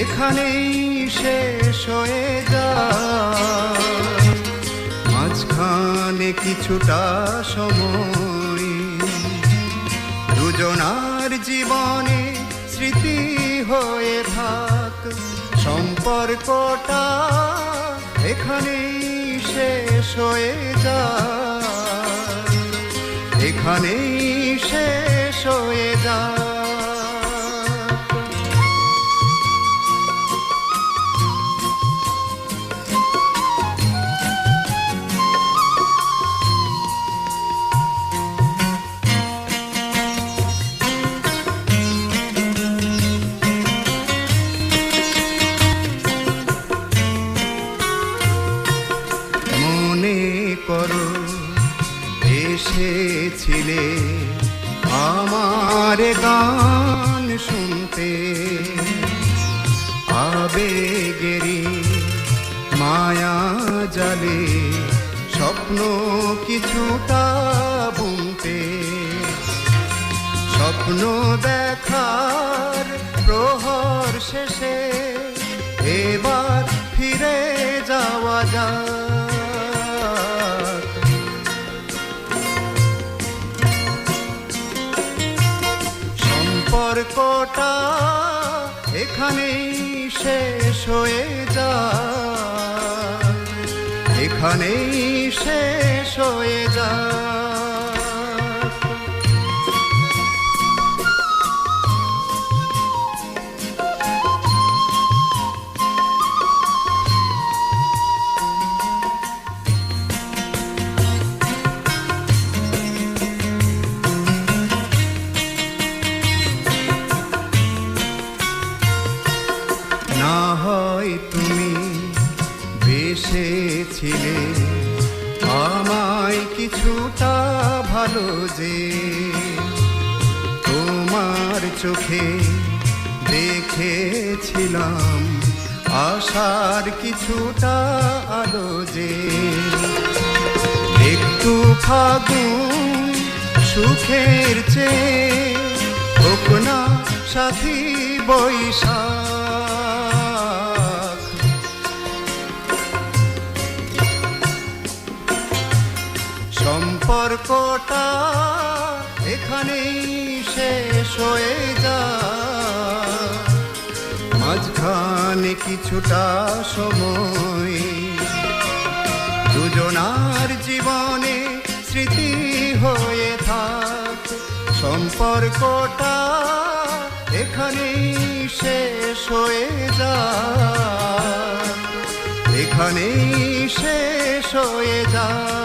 এখানেই শেষ হয়ে যায়। মাঝখানে কিছুটা সময়, দুজনার জীবনে স্মৃতি হয়ে থাক। সম্পর্কটা এখানেই শেষ হয়ে যায়। এখানেই শেষ হয়ে যায়। এসেছিলে আমার গান শুনতে। আবেগেরি মায়া জালে স্বপ্ন কিছুটা বুনতে। স্বপ্ন দেখার প্রহর শেষে এবার ফিরে যাওয়া যাক। এখানেই শেষ হয়ে যায় এখানেই শেষ হয়ে যায়। বেসেছিলে আমায় কিছুটা ভালো যে, তোমার চোখে দেখেছিলাম আশার কিছুটা আলো যে। একটু ফাগুন সুখের চেয়ে হোক সাথী বৈশাখ। সম্পর্কটা এখানেই শেষ হয়ে যায় মাঝখানে কিছুটা সময়। দুজনার জীবনে স্মৃতি হয়ে থাক। সম্পর্কটা এখানেই শেষ হয়ে যায় এখানেই শেষ হয়ে যায়